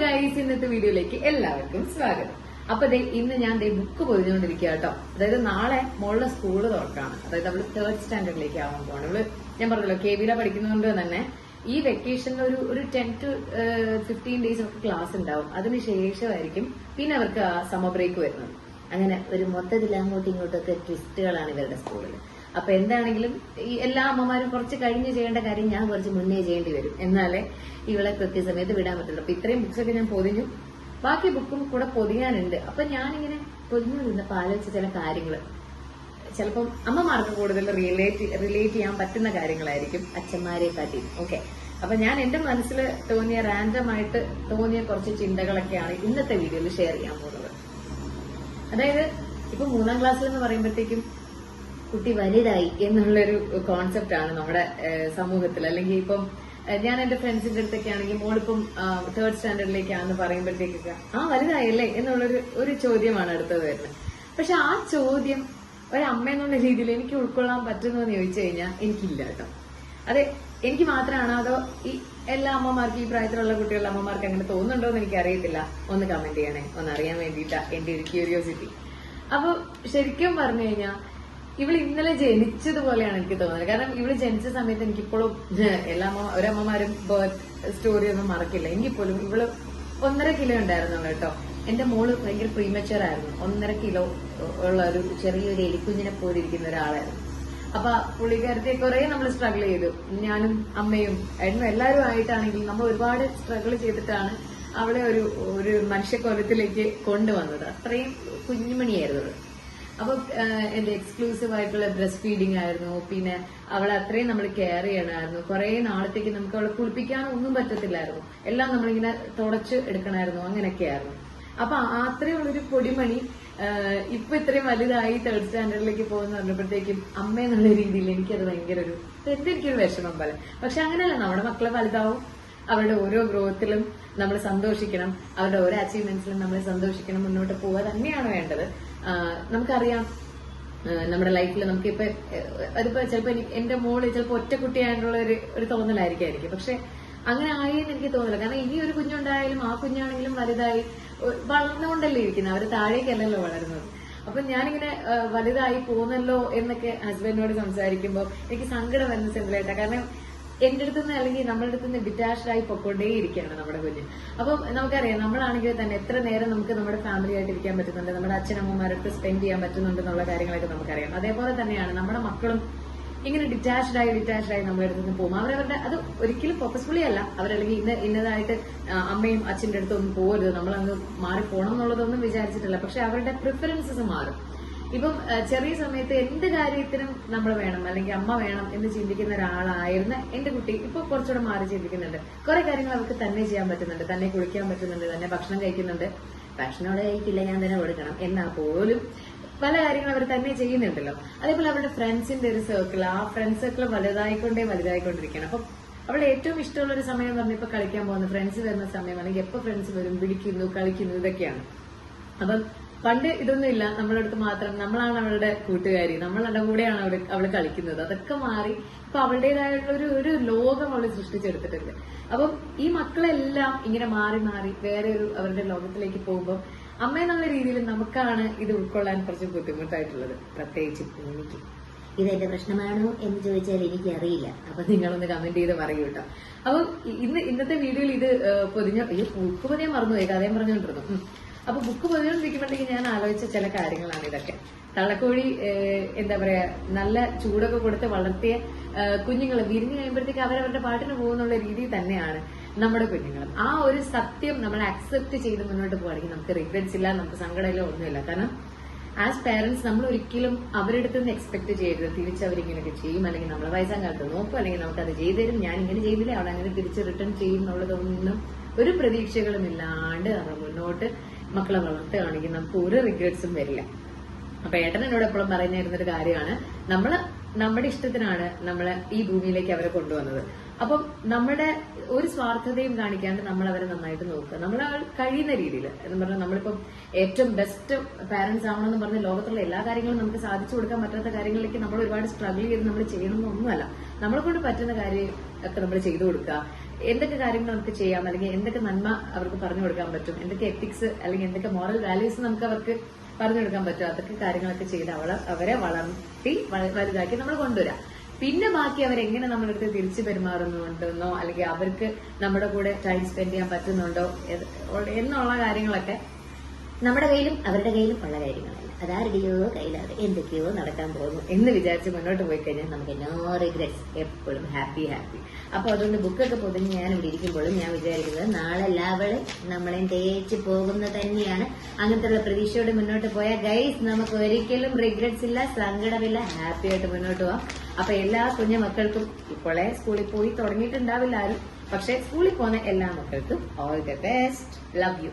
Guys ഇന്നത്തെ വീഡിയോയിലേക്ക് എല്ലാവർക്കും സ്വാഗതം. അപ്പൊ ദേ ഇന്ന് ഞാൻ ദേ ബുക്ക് പൊതിഞ്ഞുകൊണ്ടിരിക്കുക കേട്ടോ. അതായത് നാളെ മോളുടെ സ്കൂൾ തുറക്കാണ്. അതായത് അവൾ തേർഡ് സ്റ്റാൻഡേർഡിലേക്ക് ആവാൻ പോകണം അവൾ ഞാൻ പറഞ്ഞല്ലോ കെ വിയിലെ പഠിക്കുന്നതുകൊണ്ട് തന്നെ ഈ വെക്കേഷനിൽ ഒരു ഒരു ടെൻ ടു ഫിഫ്റ്റീൻ ഡേയ്സ് ഒക്കെ ക്ലാസ് ഉണ്ടാവും. അതിന് ശേഷമായിരിക്കും പിന്നെ അവർക്ക് സമ്മർ ബ്രേക്ക് വരുന്നത്. അങ്ങനെ ഒരു മൊത്തത്തിൽ അങ്ങോട്ടും ഇങ്ങോട്ടൊക്കെ ട്വിസ്റ്റുകളാണ് ഇവരുടെ സ്കൂളിൽ അപ്പൊ എന്താണെങ്കിലും ഈ എല്ലാ അമ്മമാരും കുറച്ച് കഴിഞ്ഞ് ചെയ്യേണ്ട കാര്യം ഞാൻ കുറച്ച് മുന്നേ ചെയ്യേണ്ടി വരും. എന്നാലേ ഇവളെ കൃത്യസമയത്ത് വിടാൻ പറ്റുള്ളൂ. അപ്പൊ ഇത്രയും ബുക്സ് ഒക്കെ ഞാൻ പൊതിഞ്ഞു. ബാക്കി ബുക്കും കൂടെ പൊതിയാനുണ്ട്. അപ്പൊ ഞാനിങ്ങനെ പൊതിഞ്ഞു നിന്നപ്പോ ആലോചിച്ച ചില കാര്യങ്ങൾ ചിലപ്പം അമ്മമാർക്ക് കൂടുതൽ റിലേറ്റ് റിലേറ്റ് ചെയ്യാൻ പറ്റുന്ന കാര്യങ്ങളായിരിക്കും അച്ഛന്മാരെ കാട്ടി ഓക്കെ അപ്പൊ ഞാൻ എന്റെ മനസ്സിൽ തോന്നിയ റാൻഡം ആയിട്ട് തോന്നിയ കുറച്ച് ചിന്തകളൊക്കെയാണ് ഇന്നത്തെ വീഡിയോയിൽ ഷെയർ ചെയ്യാൻ പോകുന്നത്. അതായത് ഇപ്പൊ മൂന്നാം ക്ലാസ്സിൽ എന്ന് പറയുമ്പോഴത്തേക്കും കുട്ടി വലുതായി എന്നുള്ളൊരു കോൺസെപ്റ്റ് ആണ് നമ്മുടെ സമൂഹത്തിൽ. അല്ലെങ്കിൽ ഇപ്പം ഞാൻ എന്റെ ഫ്രണ്ട്സിന്റെ അടുത്തൊക്കെ ആണെങ്കിൽ മോളിപ്പം തേർഡ് സ്റ്റാൻഡേർഡിലേക്കാണെന്ന് പറയുമ്പോഴത്തേക്കൊക്കെ ആ വലുതായല്ലേ? എന്നുള്ളൊരു ഒരു ചോദ്യമാണ് അടുത്തത് വരുന്നത്. പക്ഷെ ആ ചോദ്യം ഒരമ്മ എന്നുള്ള രീതിയിൽ എനിക്ക് ഉൾക്കൊള്ളാൻ പറ്റുമോ എന്ന് ചോദിച്ചു കഴിഞ്ഞാൽ എനിക്കില്ല കേട്ടോ. അതെ എനിക്ക് മാത്രമാണ് അതോ ഈ എല്ലാ അമ്മമാർക്കും ഈ പ്രായത്തിലുള്ള കുട്ടികളുടെ അമ്മമാർക്ക് അങ്ങനെ തോന്നുന്നുണ്ടോ എന്ന് എനിക്ക് അറിയത്തില്ല ഒന്ന് കമന്റ് ചെയ്യണേ. ഒന്ന് അറിയാൻ വേണ്ടിയിട്ടാ എന്റെ ഒരു ക്യൂരിയോസിറ്റി അപ്പൊ ശരിക്കും പറഞ്ഞു കഴിഞ്ഞാൽ ഇവൾ ഇന്നലെ ജനിച്ചതുപോലെയാണ് എനിക്ക് തോന്നുന്നത്. കാരണം ഇവൾ ജനിച്ച സമയത്ത് എനിക്കിപ്പോഴും എല്ലാ ഒരമ്മമാരും ബർത്ത് സ്റ്റോറി ഒന്നും മറക്കില്ല. എങ്കിപ്പോലും ഇവൾ ഒന്നര കിലോ ഉണ്ടായിരുന്നു കേട്ടോ. എന്റെ മോൾ ഭയങ്കര പ്രീമച്ചർ ആയിരുന്നു. ഒന്നര കിലോ ഉള്ള ഒരു ചെറിയൊരു എലിക്കുഞ്ഞിനെ പോലെ ഇരിക്കുന്ന ഒരാളായിരുന്നു. അപ്പൊ പുള്ളിക്കാരത്തെ കുറെ നമ്മൾ സ്ട്രഗിൾ ചെയ്തു. ഞാനും അമ്മയും ഏട്ടനും എല്ലാവരും ആയിട്ടാണെങ്കിൽ നമ്മൾ ഒരുപാട് സ്ട്രഗിൾ ചെയ്തിട്ടാണ് അവളെ ഒരു ഒരു മനുഷ്യക്കൊലത്തിലേക്ക് കൊണ്ടുവന്നത്. അത്രയും കുഞ്ഞുമണിയായിരുന്നു അപ്പൊ എന്റെ എക്സ്ക്ലൂസീവ് ആയിട്ടുള്ള ബ്രസ്റ്റ് ഫീഡിംഗ് ആയിരുന്നു. പിന്നെ അവളെ അത്രയും നമ്മൾ കെയർ ചെയ്യണമായിരുന്നു കുറെ നാളത്തേക്ക് നമുക്ക് അവളെ കുളിപ്പിക്കാൻ ഒന്നും പറ്റത്തില്ലായിരുന്നു. എല്ലാം നമ്മളിങ്ങനെ തുടച്ച് എടുക്കണമായിരുന്നു അങ്ങനെയൊക്കെയായിരുന്നു അപ്പൊ ആ അത്രയുള്ളൊരു പൊടിമണി ഇപ്പൊ ഇത്രയും വലുതായി തേർഡ് സ്റ്റാൻഡേർഡിലേക്ക് പോകുന്ന പറഞ്ഞപ്പോഴത്തേക്കും അമ്മ എന്നുള്ള രീതിയിൽ എനിക്കത് ഭയങ്കര ഒരു എന്തെനിക്കൊരു വിഷമം പോലെ. പക്ഷെ അങ്ങനെയല്ല നമ്മുടെ മക്കളെ വലുതാവും. അവരുടെ ഓരോ ഗ്രോത്തിലും നമ്മൾ സന്തോഷിക്കണം. അവരുടെ ഓരോ അച്ചീവ്മെന്റ്സിലും നമ്മൾ സന്തോഷിക്കണം മുന്നോട്ട് പോവുക തന്നെയാണ് വേണ്ടത്. നമുക്കറിയാം. നമ്മുടെ ലൈഫിൽ നമുക്കിപ്പോ അതിപ്പോ ചിലപ്പോ എന്റെ മോൾ ചിലപ്പോ ഒറ്റ കുട്ടിയായിട്ടുള്ള ഒരു ഒരു തോന്നലായിരിക്കും പക്ഷെ അങ്ങനെ ആയി എന്ന് എനിക്ക് തോന്നില്ല. കാരണം ഇനി ഒരു കുഞ്ഞുണ്ടായാലും ആ കുഞ്ഞാണെങ്കിലും വലുതായി വളർന്നുകൊണ്ടല്ലേ ഇരിക്കുന്നത് അവർ താഴേക്കല്ലല്ലോ വളരുന്നത്. അപ്പൊ ഞാനിങ്ങനെ വലുതായി പോന്നല്ലോ എന്നൊക്കെ ഹസ്ബൻഡിനോട് സംസാരിക്കുമ്പോൾ എനിക്ക് സങ്കടം വരുന്ന സിമ്പിളായിട്ടാണ് കാരണം എന്റെ അടുത്ത് നിന്ന് അല്ലെങ്കിൽ നമ്മുടെ അടുത്ത് നിന്ന് ഡിറ്റാച്ച്ഡ് ആയി പൊക്കോണ്ടേ ഇരിക്കുകയാണ് നമ്മുടെ കുഞ്ഞ്. അപ്പം നമുക്കറിയാം നമ്മളാണെങ്കിൽ തന്നെ എത്ര നേരം നമുക്ക് നമ്മുടെ ഫാമിലി ആയിട്ട് ഇരിക്കാൻ പറ്റുന്നുണ്ട് നമ്മുടെ അച്ഛനമ്മമാരടുത്ത് സ്പെൻഡ് ചെയ്യാൻ പറ്റുന്നുണ്ട് എന്നുള്ള കാര്യങ്ങളൊക്കെ നമുക്കറിയാം. അതേപോലെ തന്നെയാണ് നമ്മുടെ മക്കളും ഇങ്ങനെ ഡിറ്റാച്ച്ഡ് ആയി ഡിറ്റാച്ച്ഡ് ആയി നമ്മുടെ അടുത്ത് നിന്ന് പോകും. അവരവരുടെ അത് ഒരിക്കലും ഫോക്കസ്ഫുള്ളി അല്ല. അവരല്ലെങ്കിൽ ഇന്ന ഇന്നതായിട്ട് അമ്മയും അച്ഛന്റെ അടുത്തൊന്നും പോകരുത്. നമ്മൾ അങ്ങ് മാറി പോകണം എന്നുള്ളതൊന്നും വിചാരിച്ചിട്ടില്ല. പക്ഷെ അവരുടെ പ്രിഫറൻസസ് മാറും. ഇപ്പം ചെറിയ സമയത്ത് എന്ത് കാര്യത്തിനും നമ്മൾ വേണം അല്ലെങ്കിൽ അമ്മ വേണം എന്ന് ചിന്തിക്കുന്ന ഒരാളായിരുന്ന എന്റെ കുട്ടി ഇപ്പൊ കുറച്ചുകൂടെ മാറി ചിന്തിക്കുന്നുണ്ട്. കുറെ കാര്യങ്ങൾ അവർക്ക് തന്നെ ചെയ്യാൻ പറ്റുന്നുണ്ട്. തന്നെ കുളിക്കാൻ പറ്റുന്നുണ്ട് തന്നെ ഭക്ഷണം കഴിക്കുന്നുണ്ട്. ഭക്ഷണമോടെ കഴിക്കില്ല ഞാൻ തന്നെ കൊടുക്കണം. എന്നാ പോലും പല കാര്യങ്ങളും അവർ തന്നെ ചെയ്യുന്നുണ്ടല്ലോ. അതേപോലെ അവരുടെ ഫ്രണ്ട്സിന്റെ ഒരു സർക്കിൾ ആ ഫ്രണ്ട് സർക്കിൾ വലുതായിക്കൊണ്ടേ വലുതായിക്കൊണ്ടിരിക്കണം അപ്പൊ അവൾ ഏറ്റവും ഇഷ്ടമുള്ള ഒരു സമയം പറഞ്ഞു ഇപ്പൊ കളിക്കാൻ പോകുന്ന ഫ്രണ്ട്സ് വരുന്ന സമയം അല്ലെങ്കിൽ എപ്പോ ഫ്രണ്ട്സ് വരും വിളിക്കുന്നു കളിക്കുന്നു ഇതൊക്കെയാണ്. അപ്പം പണ്ട് ഇതൊന്നും ഇല്ല. നമ്മുടെ അടുത്ത് മാത്രം നമ്മളാണ് അവളുടെ കൂട്ടുകാരി. നമ്മളുടെ കൂടെയാണ് അവൾ അവൾ കളിക്കുന്നത്. അതൊക്കെ മാറി ഇപ്പൊ അവളുടേതായിട്ടുള്ള ഒരു ഒരു ലോകം അവൾ സൃഷ്ടിച്ചെടുത്തിട്ടുണ്ട്. അപ്പം ഈ മക്കളെല്ലാം ഇങ്ങനെ മാറി മാറി വേറെ ഒരു അവരുടെ ലോകത്തിലേക്ക് പോകുമ്പോൾ അമ്മ എന്നുള്ള രീതിയിൽ നമുക്കാണ് ഇത് ഉൾക്കൊള്ളാൻ കുറച്ച് ബുദ്ധിമുട്ടായിട്ടുള്ളത്. പ്രത്യേകിച്ച് എനിക്ക് ഇത് എന്റെ പ്രശ്നമാണോ എന്ന് ചോദിച്ചാൽ എനിക്ക് അറിയില്ല അപ്പൊ നിങ്ങളൊന്ന് കമന്റ് ചെയ്ത് പറയൂ കേട്ടോ അപ്പൊ ഇന്ന് ഇന്നത്തെ വീഡിയോയിൽ ഇത് പൊതിഞ്ഞ ഈ ബുക്ക് പൊതിയാൻ മറന്നുപോയി. കഥയും പറഞ്ഞുകൊണ്ടിരുന്നു. അപ്പൊ ബുക്ക് പൊതിഞ്ഞോണ്ടിരിക്കുമ്പോഴത്തേക്ക് ഞാൻ ആലോചിച്ച ചില കാര്യങ്ങളാണ് ഇതൊക്കെ. തള്ളക്കോഴി എന്താ പറയാ നല്ല ചൂടൊക്കെ കൊടുത്ത് വളർത്തിയ കുഞ്ഞുങ്ങൾ വിരിഞ്ഞു കഴിയുമ്പോഴത്തേക്ക് അവരവരുടെ പാട്ടിന് പോകുന്നുള്ള രീതി തന്നെയാണ് നമ്മുടെ കുഞ്ഞുങ്ങളും. ആ ഒരു സത്യം നമ്മൾ അക്സെപ്റ്റ് ചെയ്ത് മുന്നോട്ട് പോവുകയാണെങ്കിൽ നമുക്ക് റിഗ്രറ്റ്സ് ഇല്ല നമുക്ക് സങ്കടമില്ല ഒന്നുമില്ല. കാരണം ആസ് പേരൻസ് നമ്മൾ ഒരിക്കലും അവരുടെ അടുത്ത് നിന്ന് എക്സ്പെക്ട് ചെയ്യരുത്. തിരിച്ചവരിങ്ങനെയൊക്കെ ചെയ്യും. അല്ലെങ്കിൽ നമ്മളെ വയസ്സാം കാലത്ത് നോക്കും. അല്ലെങ്കിൽ നമുക്ക് അത് ചെയ്തു തരും. ഞാൻ ഇങ്ങനെ ചെയ്തില്ല അവിടെ അങ്ങനെ തിരിച്ച് റിട്ടേൺ ചെയ്യും എന്നുള്ളതൊന്നും ഒരു പ്രതീക്ഷകളും ഇല്ലാണ്ട് നമ്മൾ മുന്നോട്ട് മക്കളെ വളർത്തുകയാണെങ്കിൽ നമുക്ക് ഒരു റിഗ്രറ്റ്സും വരില്ല. അപ്പൊ ഏട്ടൻ എന്നോട് എപ്പോഴും പറയുന്നിരുന്ന ഒരു കാര്യമാണ് നമ്മൾ നമ്മുടെ ഇഷ്ടത്തിനാണ് നമ്മളെ ഈ ഭൂമിയിലേക്ക് അവരെ കൊണ്ടുവന്നത്. അപ്പം നമ്മുടെ ഒരു സ്വാർത്ഥതയും കാണിക്കാണ്ട് നമ്മൾ അവരെ നന്നായിട്ട് നോക്കുക. നമ്മൾ കഴിയുന്ന രീതിയിൽ എന്ന് പറഞ്ഞാൽ നമ്മളിപ്പം ഏറ്റവും ബെസ്റ്റ് പാരന്റ്സ് ആവണം എന്ന് പറഞ്ഞ ലോകത്തുള്ള എല്ലാ കാര്യങ്ങളും നമുക്ക് സാധിച്ചു കൊടുക്കാൻ പറ്റാത്ത കാര്യങ്ങളിലേക്ക് നമ്മൾ ഒരുപാട് സ്ട്രഗിൾ ചെയ്ത് നമ്മൾ ചെയ്യണമെന്നൊന്നുമല്ല. നമ്മളെ കൊണ്ട് പറ്റുന്ന കാര്യം ഒക്കെ നമ്മൾ ചെയ്തു കൊടുക്കുക. എന്തൊക്കെ കാര്യങ്ങൾ നമുക്ക് ചെയ്യാം അല്ലെങ്കിൽ എന്തൊക്കെ നന്മ അവർക്ക് പറഞ്ഞു കൊടുക്കാൻ പറ്റും എന്തൊക്കെ എത്തിക്സ് അല്ലെങ്കിൽ എന്തൊക്കെ മോറൽ വാല്യൂസ് നമുക്ക് അവർക്ക് പറഞ്ഞു കൊടുക്കാൻ പറ്റും അതൊക്കെ കാര്യങ്ങളൊക്കെ ചെയ്ത് അവളെ അവരെ വളർത്തി വലുതാക്കി നമ്മൾ കൊണ്ടുവരാം. പിന്നെ ബാക്കി അവരെങ്ങനെ നമ്മുടെ അടുത്ത് തിരിച്ചു പെരുമാറുന്നുണ്ടെന്നോ അല്ലെങ്കിൽ അവർക്ക് നമ്മുടെ കൂടെ ടൈം സ്പെൻഡ് ചെയ്യാൻ പറ്റുന്നുണ്ടോ എന്നുള്ള കാര്യങ്ങളൊക്കെ നമ്മുടെ കയ്യിലും അവരുടെ കയ്യിലും ഉള്ള കാര്യങ്ങളല്ല. അതാരുടെയോ കയ്യിലാണ്. എന്തൊക്കെയോ നടക്കാൻ പോകുന്നു എന്ന് വിചാരിച്ച് മുന്നോട്ട് പോയി കഴിഞ്ഞാൽ നമുക്ക് നോ റിഗ്രറ്റ്സ് എപ്പോഴും ഹാപ്പി ഹാപ്പി അപ്പൊ അതുകൊണ്ട് ബുക്കൊക്കെ പൊതിഞ്ഞ് ഞാൻ ഇവിടെ ഇരിക്കുമ്പോഴും ഞാൻ വിചാരിക്കുന്നത് നാളെ ലാവൾ നമ്മളെയും തേച്ച് പോകുന്നത് തന്നെയാണ്. അങ്ങനത്തെയുള്ള പ്രതീക്ഷയോടെ മുന്നോട്ട് പോയാൽ ഗൈസ് നമുക്ക് ഒരിക്കലും റിഗ്രറ്റ്സ് ഇല്ല സങ്കടമില്ല ഹാപ്പി ആയിട്ട് മുന്നോട്ട് പോവാം. അപ്പൊ എല്ലാ കുഞ്ഞു മക്കൾക്കും ഇപ്പോഴേ സ്കൂളിൽ പോയി തുടങ്ങിയിട്ടുണ്ടാവില്ല ആരും. പക്ഷെ സ്കൂളിൽ പോകുന്ന എല്ലാ മക്കൾക്കും all the best love you